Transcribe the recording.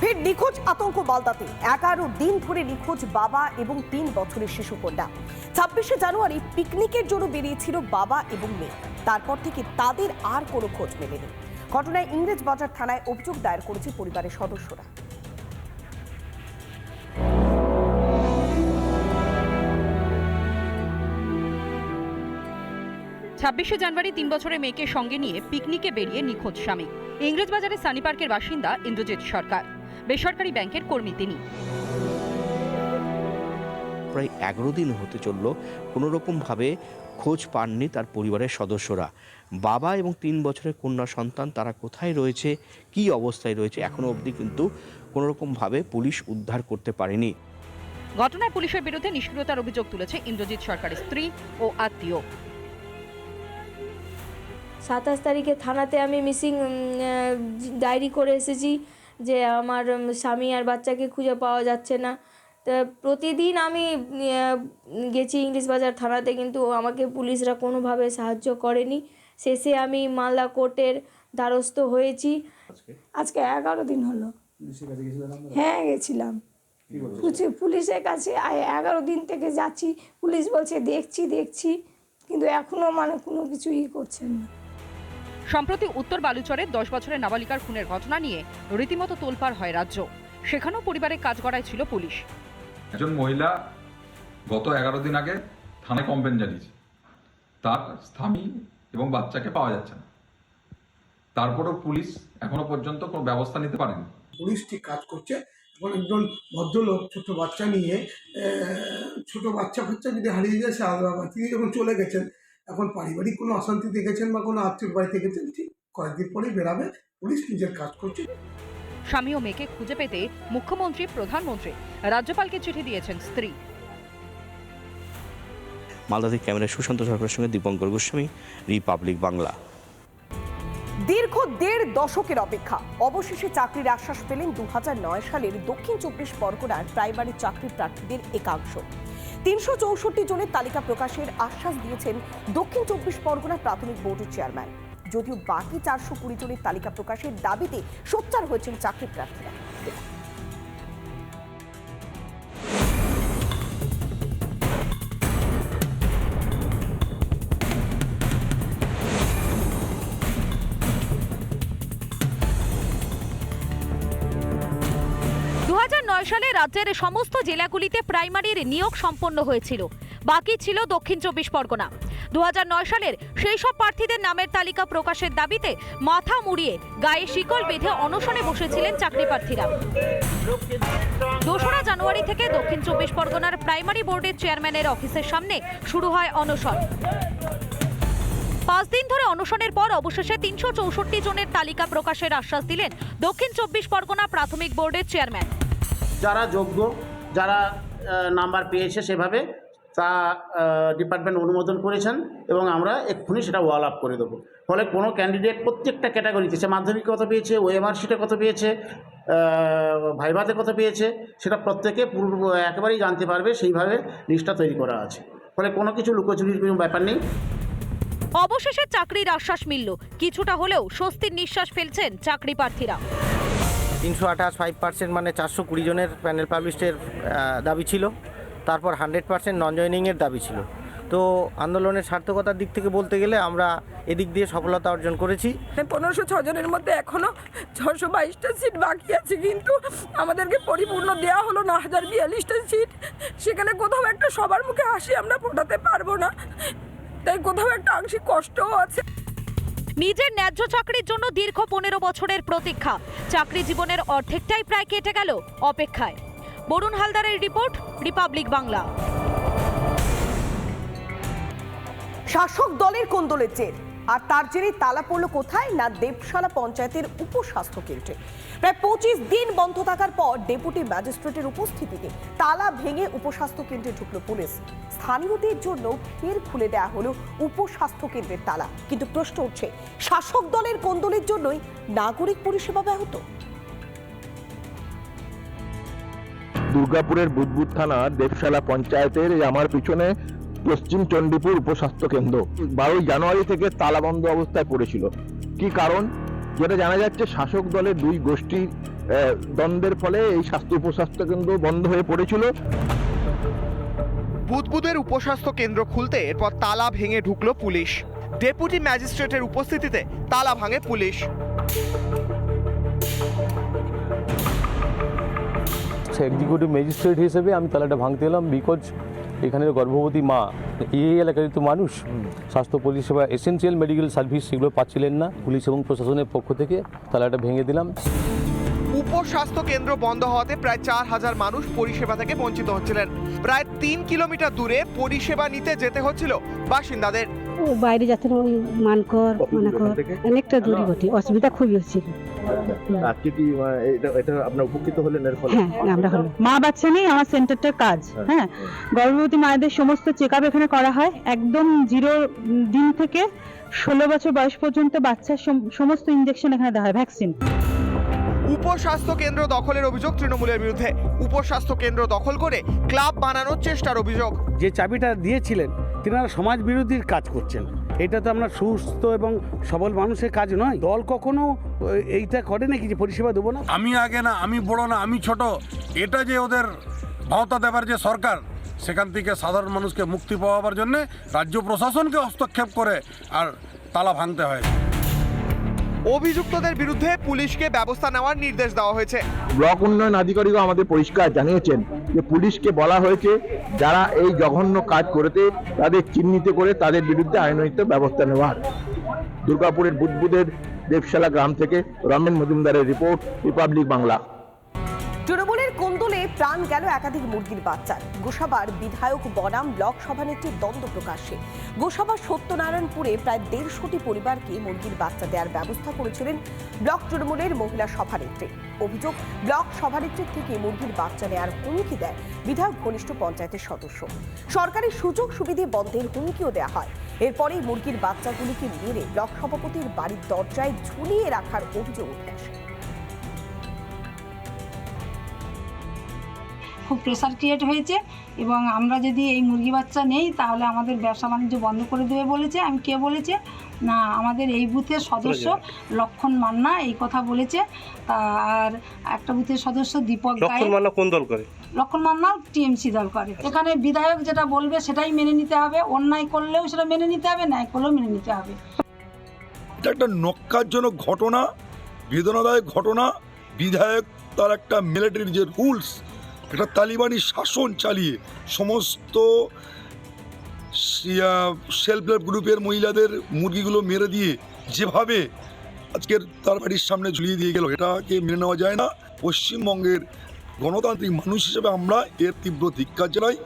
ফের নিখোঁজ আতঙ্ক মালদাতে। এগারো দিন ধরে নিখোঁজ বাবা এবং তিন বছরের শিশু কন্যা। ছাব্বিশে জানুয়ারি পিকনিকের জন্য বেরিয়েছিল বাবা এবং মেয়ে। তারপর থেকে তাদের আর কোনো খোঁজ মেলেনি। ঘটনায় ইংরেজ বাজার থানায় অভিযোগ দায়ের করেছে পরিবারের সদস্যরা। ছাব্বিশে জানুয়ারি তিন বছরের মেয়েকে সঙ্গে নিয়ে পিকনিকে বেরিয়ে নিখোঁজ স্বামী। ইংরেজবাজারের সানি পার্কের বাসিন্দা ইন্দ্রজিৎ সরকার। বেসরকারি ব্যাংকের কর্মী তিনি। প্রায় এগারো দিন হতে চলল কোনোরকমভাবে খোঁজ পাননি তার পরিবারের সদস্যরা। বাবা এবং তিন বছরের কন্যা সন্তান তারা কোথায় রয়েছে কি অবস্থায় রয়েছে এখনও অবধি কিন্তু কোনোরকমভাবে পুলিশ উদ্ধার করতে পারেনি। ঘটনায় পুলিশের বিরুদ্ধে নিষ্ক্রিয়তার অভিযোগ তুলেছে ইন্দ্রজিৎ সরকারের স্ত্রী ও আত্মীয়। সাতাশ তারিখে থানাতে আমি মিসিং ডায়েরি করে এসেছি। যে আমার স্বামী আর বাচ্চাকে খুঁজে পাওয়া যাচ্ছে না। তা প্রতিদিন আমি গেছি ইংলিশ বাজার থানাতে কিন্তু আমাকে পুলিশরা কোনোভাবে সাহায্য করেনি। শেষে আমি মালদা কোর্টের দ্বারস্থ হয়েছি। আজকে? এগারো দিন হলো। হ্যাঁ গেছিলাম। পুলিশের কাছে এগারো দিন থেকে যাচ্ছি। পুলিশ বলছে দেখছি দেখছি। কিন্তু এখনও মানে কোনো কিছুই করছেন না। সম্প্রতি উত্তর বালুচরে দশ বছরের নাবালিকার খুনের ঘটনা নিয়ে রীতিমতো তোলপাড় হয় রাজ্য। সেখানেও পরিবারের কাজ করায় ছিল পুলিশ। একজন মহিলা গত এগারো দিন আগে থানায় কমপ্লেন জানিয়েছে। তার স্বামী এবং বাচ্চাকে পাওয়া যাচ্ছে না। তারপরেও পুলিশ এখনও পর্যন্ত কোনো ব্যবস্থা নিতে পারেনি। পুলিশ ঠিক কাজ করছে এখন একজন ভদ্রলোক ছোট বাচ্চা নিয়ে ছোট বাচ্চা ফাচ্চা যদি হারিয়ে যায় সে আলাদা তিনি যখন চলে গেছেন এখন পারিবারিক কোনো অশান্তি দেখেছেন বা কোনো আত্মীয় বাড়িতে গেছেন ঠিক কয়েকদিন পরেই বেরাবে পুলিশ নিজের কাজ করছে। স্বামী ও মেয়েকে খুঁজে পেতে মুখ্যমন্ত্রী প্রধানমন্ত্রী রাজ্যপালকে চিঠি দিয়েছেন স্ত্রী। মালদা থেকে ক্যামেরায় সুশান্ত সরকারের সঙ্গে দীপঙ্কর গোস্বামী রিপাবলিক বাংলা। দীর্ঘ দেড় দশকের অপেক্ষা অবশেষে চাকরির আশ্বাস পেলেন দু হাজার নয় সালের দক্ষিণ চব্বিশ পরগনার প্রাইমারি চাকরি প্রার্থীদের একাংশ। তিনশো চৌষট্টি জনের তালিকা প্রকাশের আশ্বাস দিয়েছেন দক্ষিণ চব্বিশ পরগনা প্রাথমিক বোর্ডের চেয়ারম্যান। যদিও বাকি চারশো কুড়ি জনের তালিকা প্রকাশের দাবিতে সোচ্চার হয়েছেন চাকরি প্রার্থীরা। সালে রাজ্যের সমস্ত জেলাগুলিতে প্রাইমারির নিয়োগ সম্পন্ন হয়েছিল। বাকি ছিল দক্ষিণ চব্বিশ পরগনা। দু হাজার নয় সালের সেই সব প্রার্থীদের নামের তালিকা প্রকাশের দাবিতে মাথা মুড়িয়ে গায়ে শিকল বেঁধে অনশনে বসেছিলেন চাকরি প্রার্থীরা। দোসরা জানুয়ারি থেকে দক্ষিণ চব্বিশ পরগনার প্রাইমারি বোর্ডের চেয়ারম্যানের অফিসের সামনে শুরু হয় অনশন। পাঁচ দিন ধরে অনশনের পর অবশেষে তিনশো চৌষট্টি জনের তালিকা প্রকাশের আশ্বাস দিলেন দক্ষিণ চব্বিশ পরগনা প্রাথমিক বোর্ডের চেয়ারম্যান। যারা যোগ্য, যারা নাম্বার পেয়েছে সেভাবে তা ডিপার্টমেন্ট অনুমোদন করেছেন এবং আমরা এক্ষুনি সেটা ওয়াল আপ করে দেবো। ফলে কোনো ক্যান্ডিডেট প্রত্যেকটা ক্যাটাগরিতে সে মাধ্যমিক কত পেয়েছে ওএমআর শিটে কত পেয়েছে ভাইভাতে কত পেয়েছে, সেটা প্রত্যেকে পূর্ব, একেবারেই জানতে পারবে, সেইভাবে লিস্টটা তৈরি করা আছে। ফলে কোনো কিছু লুকোচুরির কোনো ব্যাপার নেই। অবশেষে চাকরির আশ্বাস মিলল। কিছুটা হলেও স্বস্তির নিঃশ্বাস ফেলছেন চাকরি প্রার্থীরা তিনশো আঠাশ ফাইভ পার্সেন্ট মানে চারশো কুড়ি জনের প্যানেল পাবলিশের দাবি ছিল। তারপর হান্ড্রেড পার্সেন্ট নন জয়নিংয়ের দাবি ছিল। তো আন্দোলনের সার্থকতার দিক থেকে বলতে গেলে আমরা এদিক দিয়ে সফলতা অর্জন করেছি। পনেরোশো ছজনের মধ্যে এখনও ছশো বাইশটা সিট বাকি আছে, কিন্তু আমাদেরকে পরিপূর্ণ দেওয়া হলো না হাজার বিয়াল্লিশটা সিট সেখানে কোথাও একটা সবার মুখে হাসি আমরা ফোটাতে পারব না। তাই কোথাও একটা আংশিক কষ্টও আছে। নিজের ন্যায্য চাকরির জন্য দীর্ঘ পনেরো বছরের প্রতীক্ষা। চাকরি জীবনের অর্ধেকটাই প্রায় কেটে গেল অপেক্ষায়। বরুণ হালদারের রিপোর্ট, রিপাবলিক বাংলা। শাসক দলের কোন দলের জের। আর তার জেরে তালা পড়ল কোথায়? না দেবশালা পঞ্চায়েতের উপস্বাস্থ্য কেন্দ্রে। প্রায় পঁচিশ দিন বন্ধ থাকার পর ডেপুটি ম্যাজিস্ট্রেটের উপস্থিতিতে তালা ভেঙে উপস্বাস্থ্য কেন্দ্রে ঢুকল পুলিশ। স্থানীয়দের জন্য ফের খুলে দেওয়া হলো উপস্বাস্থ্য কেন্দ্রের তালা। কিন্তু প্রশ্ন উঠছে, শাসক দলের কোন্দলের জন্যই নাগরিক পরিষেবা ব্যাহত? দুর্গাপুরের বুদবুদ থানা দেবশালা পঞ্চায়েতের আমার পিছনে পশ্চিম চণ্ডীপুর উপস্বাস্থ্য কেন্দ্র। বারোই জানুয়ারি থেকে তালাবন্ধ অবস্থায় পড়েছিল। কি কারণ? যেটা জানা যাচ্ছে শাসক দলের দুই গোষ্ঠীর দ্বন্দ্বের ফলে এই স্বাস্থ্য উপস্বাস্থ্য কেন্দ্র বন্ধ হয়ে পড়েছিল। বুদবুদের উপস্বাস্থ্য কেন্দ্র খুলতে এরপর তালা ভেঙে ঢুকলো পুলিশ। ডেপুটি ম্যাজিস্ট্রেটের উপস্থিতিতে তালা ভাঙে পুলিশ। এক্সিকিউটিভ ম্যাজিস্ট্রেট হিসেবে আমি তালাটা ভাঙতে এলাম বিকজ এখানের গর্ভবতী মা, এই এলাকার তো মানুষ। স্বাস্থ্য পরিষেবা এসেন্সিয়াল মেডিকেল সার্ভিস সেগুলো পাচ্ছিলেন না। পুলিশ এবং প্রশাসনের পক্ষ থেকে তালাটা ভেঙে দিলাম। উপস্বাস্থ্য কেন্দ্র বন্ধ হওয়াতে প্রায় চার হাজার মানুষ পরিষেবা থেকে বঞ্চিত হচ্ছিলেন। প্রায় তিন কিলোমিটার দূরে পরিষেবা নিতে যেতে হচ্ছিল বাসিন্দাদের। ও বাইরে যাচ্ছেন ওই মানকর মানাকর অনেকটা দূরে বটে অসুবিধা খুবই হচ্ছিল আজকে কি এটা এটা আপনার উপকৃত হলেন এর ফলে? হ্যাঁ আমরা হলো মা বাচ্চা নেই আমার সেন্টারটার কাজ। হ্যাঁ গর্ভবতী মায়েদের সমস্ত চেক আপ এখানে করা হয়। একদম জিরো দিন থেকে ষোলো বছর বয়স পর্যন্ত বাচ্চার সম- সমস্ত ইঞ্জেকশন এখানে দেওয়া হয় ভ্যাকসিন উপস্বাস্থ্য কেন্দ্র দখলের অভিযোগ তৃণমূলের বিরুদ্ধে। উপস্বাস্থ্য কেন্দ্র দখল করে ক্লাব বানানোর চেষ্টার অভিযোগ। যে চাবিটা দিয়েছিলেন তিনারা সমাজ বিরোধীর কাজ করছেন। এটা তো আমরা সুস্থ এবং সবল মানুষের কাজ নয়। দল কখনো এইটা করে নাকি যে পরিষেবা দেবো না? আমি আগে না, আমি বড় না, আমি ছোট। এটা যে ওদের ভাওতা দেবার যে সরকার, সেখান থেকে সাধারণ মানুষকে মুক্তি পাওয়াবার জন্যে রাজ্য প্রশাসনকে হস্তক্ষেপ করে আর তালা ভাঙতে হয়। অভিযুক্তদের বিরুদ্ধে পুলিশকে ব্যবস্থা নেওয়ার নির্দেশ দেওয়া হয়েছে। ব্লক উন্নয়ন আধিকারিকও আমাদের পরিষ্কার জানিয়েছেন যে পুলিশকে বলা হয়েছে, যারা এই জঘন্য কাজ করেতে তাদের চিহ্নিত করে তাদের বিরুদ্ধে আইনহিত ব্যবস্থা নেওয়ার। দুর্গাপুরের বুদবুদের দেবশালা গ্রাম থেকে রমেন মজুমদারের রিপোর্ট, রিপাবলিক বাংলা। তৃণমূলের কোন্দলে প্রাণ গেল একাধিক মুরগির বাচ্চার। গোসাবার বিধায়ক বনাম ব্লক সভানেত্রীর দ্বন্দ্ব প্রকাশ্যে। গোসাবার সত্যনারায়ণপুরে প্রায় দেড়শোটি পরিবারকে মুরগির বাচ্চা দেওয়ার ব্যবস্থা করেছিলেন ব্লক তৃণমূলের মহিলা সভানেত্রী। অভিযোগ, ব্লক সভানেত্রীর থেকে মুরগির বাচ্চা নেওয়ার হুমকি দেয় বিধায়ক ঘনিষ্ঠ পঞ্চায়েতের সদস্য। সরকারি সুযোগ সুবিধে বন্ধের হুমকিও দেওয়া হয়। এরপরেই মুরগির বাচ্চাগুলিকে মেরে ব্লক সভাপতির বাড়ির দরজায় ঝুলিয়ে রাখার অভিযোগ উঠে আসে। খুব প্রেশার ক্রিয়েট হয়েছে এবং আমরা যদি এই মুরগি বাচ্চা নেই তাহলে আমাদের ব্যবসা বাণিজ্য বন্ধ করে দেবে বলেছে। আমি কে বলেছে? না আমাদের এই বুথের সদস্য লক্ষণ মান্না এই কথা বলেছে। আর একটা বুথের সদস্য দীপক গায়ে। কোন দল করে? লক্ষণ মান্না টিএমসি দল করে। এখানে বিধায়ক যেটা বলবে সেটাই মেনে নিতে হবে। অন্যায় করলেও সেটা মেনে নিতে হবে ন্যায় করলেও মেনে নিতে হবে। একটা নক্কারজনক ঘটনা বেদনাদায়ক ঘটনা। বিধায়ক তার একটা মিলিটারির যে রুলস একটা তালিবানি শাসন চালিয়ে সমস্ত সেলফ হেল্প গ্রুপের মহিলাদের মুরগিগুলো মেরে দিয়ে যেভাবে আজকের তার বাড়ির সামনে ঝুলিয়ে দিয়ে গেল, এটাকে মেনে নেওয়া যায় না। পশ্চিমবঙ্গের গণতান্ত্রিক মানুষ হিসেবে আমরা এর তীব্র ধিক্কার জানাই।